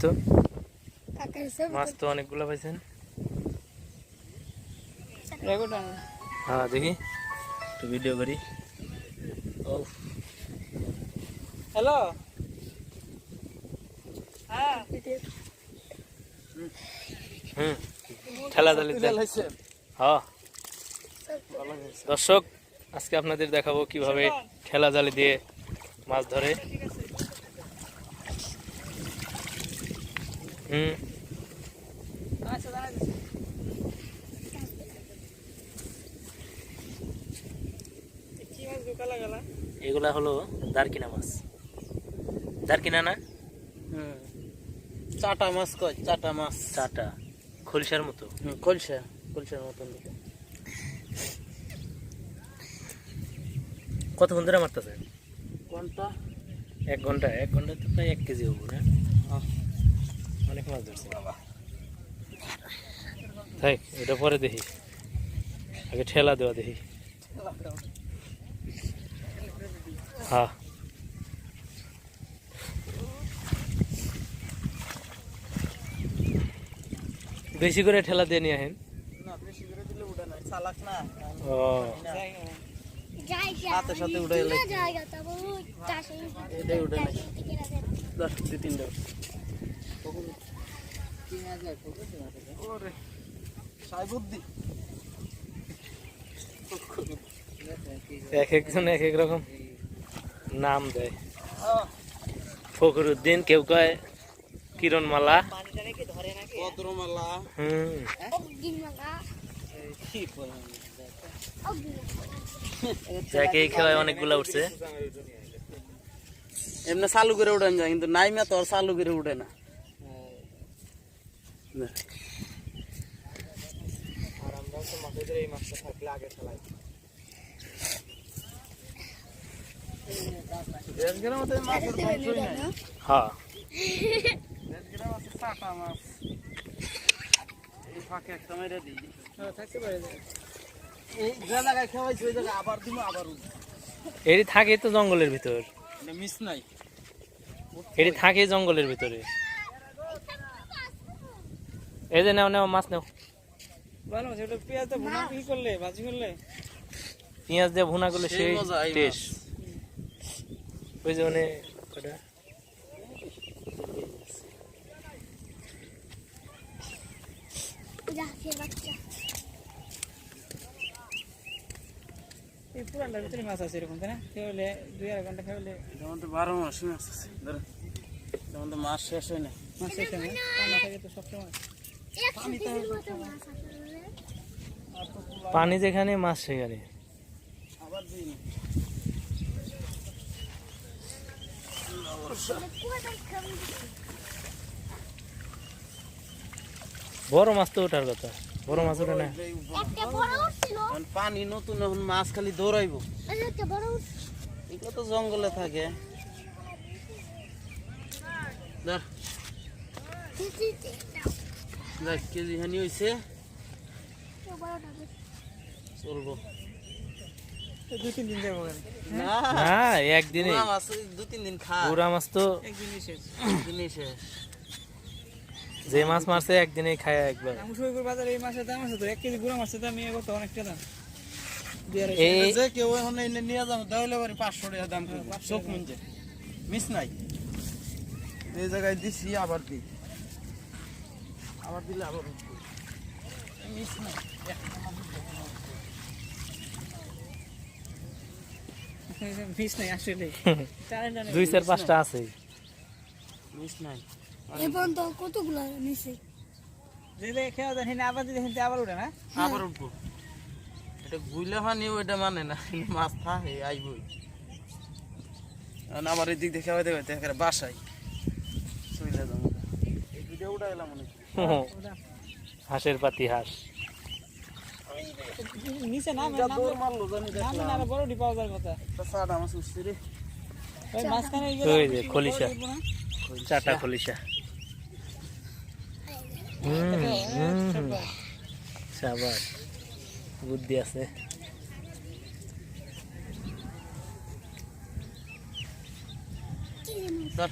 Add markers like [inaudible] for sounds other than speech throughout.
তো? মাছ তো অনেকগুলো পাইছেন। হ্যাঁ দেখি। একটু ভিডিও করি। ও হ্যালো? হ্যাঁ। হুম ঠেলা দালি হ্যাঁ। দর্শক আজকে আপনাদের দেখাবো কীভাবে ঠেলা জালি দিয়ে মাছ ধরে। হুম। এগুলা হলো দারকিনা মাছ। দারকিনা না? হুম চাটা মাছ কয়? চাটা মাছ। চাটা। খলসার মতো। হুম, কলসা কলসার মতন কতক্ষণ ধরে মারতেছে? ঘণ্টা। এক ঘণ্টা? এক ঘণ্টা তো প্রায় এক কেজি হব না। অনেক মাছ ধরছে থাক এটা পরে দেখি আগে ঠেলা দেওয়া দেখি হ্যাঁ বেশি করে ঠেলা দিয়ে নিয়ে আসেন না বেশি করে দিলে উঠে না চালাক না ও জায়গা সাথে ওরে সাই বুদ্ধি। এক একজন এক এক রকম নাম দেয়। ফখরুদ্দিন কেউ কয় কিরণমালা। পানিটা নাকি ধরে নাকি ভদ্রমালা। হুম। অগ্নিমালা কি বলেন অগ্নিমালা যাকে এই খেলায় অনেকগুলা উঠছে। এমনি চালু করে উড়ান যায় কিন্তু নাইমা তো আর চালু করে উঠে না না। আর আমরা তো মাছেদের এই মাছটা থাকলে আগে ফেলাই হ্যাঁ। এটি থাকে তো জঙ্গলের ভিতর। মিস নাই। এটি থাকে জঙ্গলের ভিতরে। এই যে নেও নেও মাছ নেও। ভালো মাছ ওটা পেঁয়াজটা ভুনা কি করলে ভাজি করলে? পেঁয়াজ দিয়ে ভুনা করলে সেই। টেস্ট ওই যে মানে কটা জাহাজের বাচ্চা এই পুরানটার ভিতরে মাছ আছে এরকম তাই না? খেয়ে দুই আড়াই ঘণ্টা খেয়ে যেমন তো বারো মাস মাছ আছে ধরো যেমন তো মাছ শেষ হয় না। মাছ শেষ হয় না? থাকে তো সবসময়। পানি যেখানে মাছ সেখানে। বড় মাছ তো ওঠার কথা। বড় মাছ ওঠে না। পানি নতুন এখন মাছ খালি দৌড়াইবো। এগুলো তো জঙ্গলে থাকে। ধর দেখ কেজি হানি হয়েছে চলবো। দুই তিন দিন যাব না না একদিনে। পুরা মাছ দু তিন দিন খা। পুরা মাছ তো একদিনই শেষ। দিনই শেষ। যে মাছ মারছে একদিনে খায় একবার। আমি সৈকুর বাজারে এই মাছের দাম আছে তো এক কেজি গুঁড়া মাছের দাম কত অনেকটা দাম। যে কেউ এখন এনে নিয়ে যাব তাহলে বাড়ি পাঁচশো টাকা দাম করব। চোখ মুঞ্জে। মিস নাই। এই জায়গায় দিছি আবার দিই। আবার দিলে আবার উঠবো। মিস নাই আসলে। দুই চার পাঁচটা আছে। মিস নাই। এই পর্যন্ত কতগুলো নিছে যদি খেয়ে আবার যদি আবার উঠে না? আবার উঠবো। এটা গুইলে পানি ওইটা মানে না। মাছ থাকে আইবই এদিক দেখে বাসায়। চলে যাব। এই ভিডিও উঠা গেলাম মনে হয়। হাঁসের পাতি হাঁস। নিচে না বড় কথা ওই যে খলিশা। চাটা খলিশা। সাবাস। বুদ্ধি আছে। ধর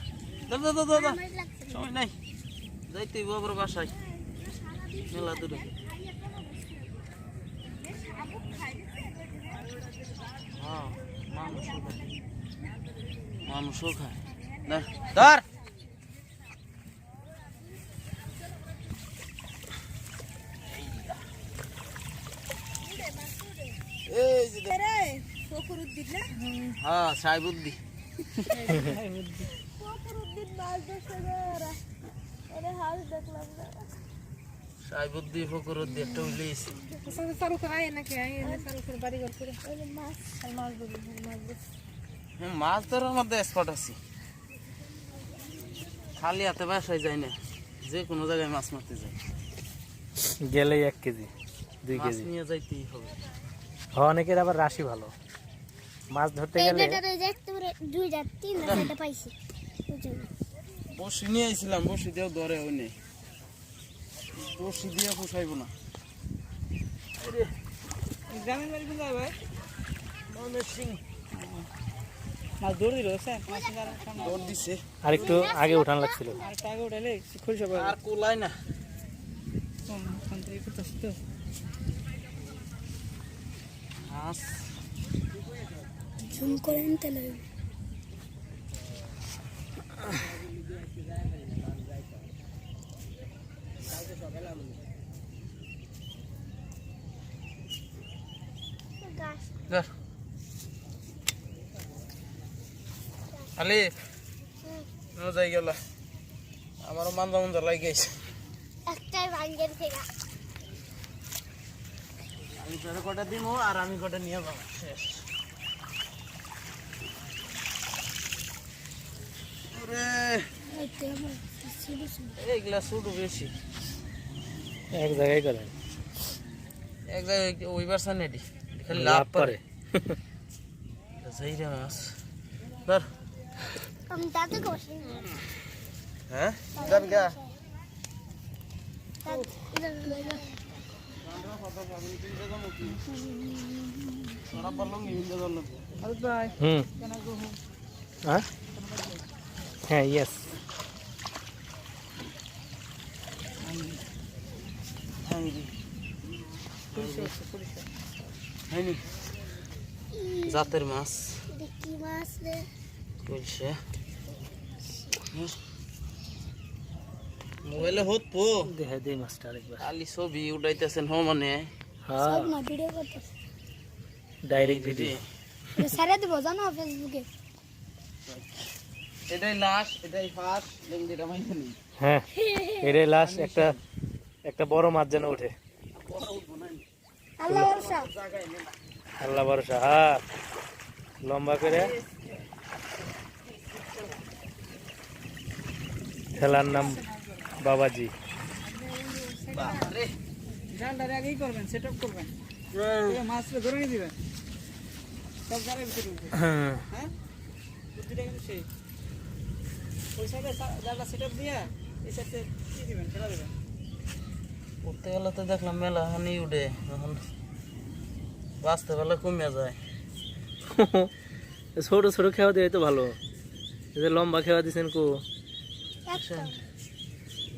ধর ধর ধর ধর। আমার লাগছে সময় নাই। যাইতে হইব আবার বাসায়। মেলা দূরে। হ্যাঁ, মানুষও খায়। ধর, ধর। এই যে দেখ। হ্যাঁ সাইবুদ্দি ফকরুদ্দি একটা উইলেছি চালু করে আয় নাকি? আয় চালু করে বাড়ি ঘর করে মাছ। ধরি মাছ ধরি মাছ ধরার মধ্যে এক্সপার্ট আছি। খালি হাতে বাসায় যাই না যে কোনো জায়গায় মাছ মারতে যাই গেলেই এক কেজি দুই কেজি। নিয়ে যাইতেই হবে। হ অনেকের আবার রাশি ভালো। মাছ ধরতে গেলে চারটা পাইছি। বসি নিয়ে আইছিলাম বসি দিয়েও ধরে ওই নেই। বসি দিয়ে পোষাইব না। গ্রামের বাড়ি ভাই সিং। আর একটু আগে উঠান লাগছিল। আর একটা আগে উঠালে খুলছে সবাই আর কোলাই না। সন্ত্রী করতেছি তো মাছ ঝুম করে নিতে লাগবে ধর। আলি নো যাই গেল আমারও মান্দা মান্দা লাগে গেছে একটাই ভাঙ্গের থেকে আমি তোর কটা দিব আর আমি কটা নিয়ে যাব। শেষ ওরে এইগুলা শুধু বেশি। এক জায়গায় করেন এক জায়গায় ওইবার সানেটি খালি লাভ লাভ করে পারে। যাই রে মাছ। ধর। আমি তাতে বসে। হ্যাঁ? যাবি গা। তোরা বললাম হিন্দে ধরলাম আরে ভাই হুম। কেন গো হ্যাঁ হ্যাঁ ইয়েস হয়নি। জাতের মাছ। কি মাছ রে বলছে। মোবাইলে হত পো। দেখে দিই মাছটা আরেকবার। খালি ছবি উঠাইতেছেন হ মানে। হ্যাঁ। সব না ভিডিও করতেছে। ডাইরেক্ট ভিডিও সারা দেবো জানো ফেসবুকে এটাই লাশ এটাই ফাঁস লেঙ্গিটা মাইনে নেই হ্যাঁ। এটাই লাস্ট একটা একটা বড় মাছ যেন ওঠে। আল্লাহ ভরসা। আল্লাহ হ্যাঁ। লম্বা করে। খেলার নাম বাবাজি। নিয়ে দিবেন। উঠতে গেলে তো দেখলাম মেলা হানি উঠে এখন বাঁচতে পারলে কমে যায়। [laughs] ছোট ছোট খেয়া দিয়ে তো ভালো। যে লম্বা খেয়া দিছেন কো?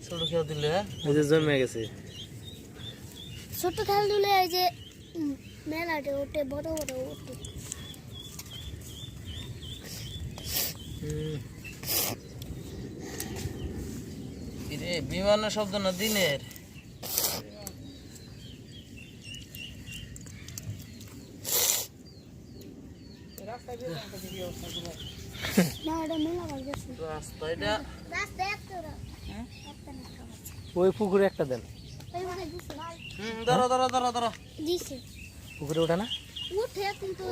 ছোট খেয়ে দিলে এই যে জমে গেছে। ছোট খেল দিলে এই যে মেলাতে ওঠে বড় বড় ওঠে বিমানের শব্দ না দিনের রাস্তায় দিয়ে একটা দিবি অবস্থা গুলো না ওটা মেলা ভালো গেছে রাস্তা এটা রাস্তা একটা হ্যাঁ একটা না খাবার ওই পুকুরে একটা দেন। ধরো ধরো ধরো ধরো। পুকুরে ওঠে না? উঠে কিন্তু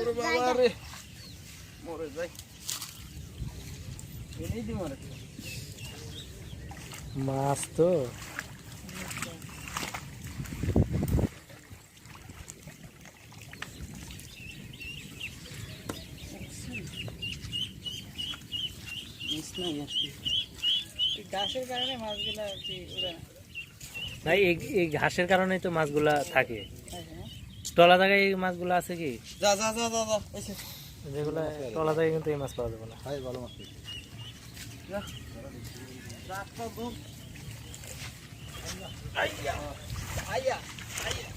মরে যাই মাছ তো। নাই আর কি এই ঘাসের কারণে মাছগুলা আর কি না এই এই ঘাসের কারণেই তো মাছগুলা থাকে। টলা জায়গায় এই মাছগুলা আছে কি? যা যা যা যা যেগুলা টলা জায়গায় কিন্তু এই মাছ পাওয়া যাবে না। যা। রাস্তা দূর। আইয়া। আইয়া আইয়া।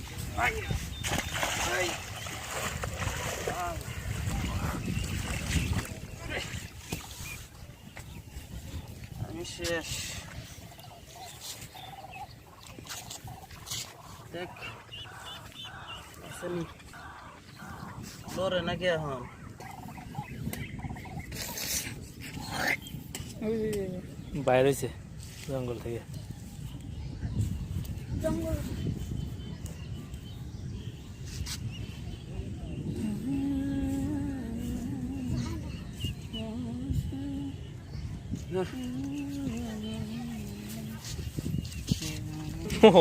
আই আমি শেষ। দেখ আসেনি। লড়ে নাকি এখন? বাইর হয়েছে জঙ্গল থেকে। জঙ্গল। ও,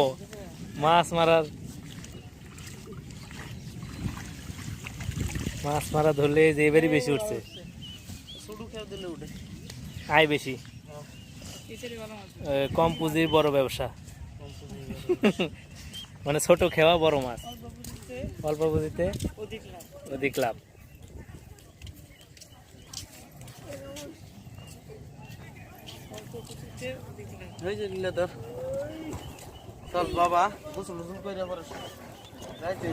[laughs] মাছ মারার মাছ মারা ধরলে যে এবারই বেশি উঠছে। আয় বেশি। কম পুঁজির বড় ব্যবসা। [laughs] মানে ছোট খেওয়া বড় মাছ। অল্প পুঁজিতে অল্প পুঁজিতে অধিক লাভ। অধিক লাভ চল বাবা। গোসল গোসল করে পরে যাইতে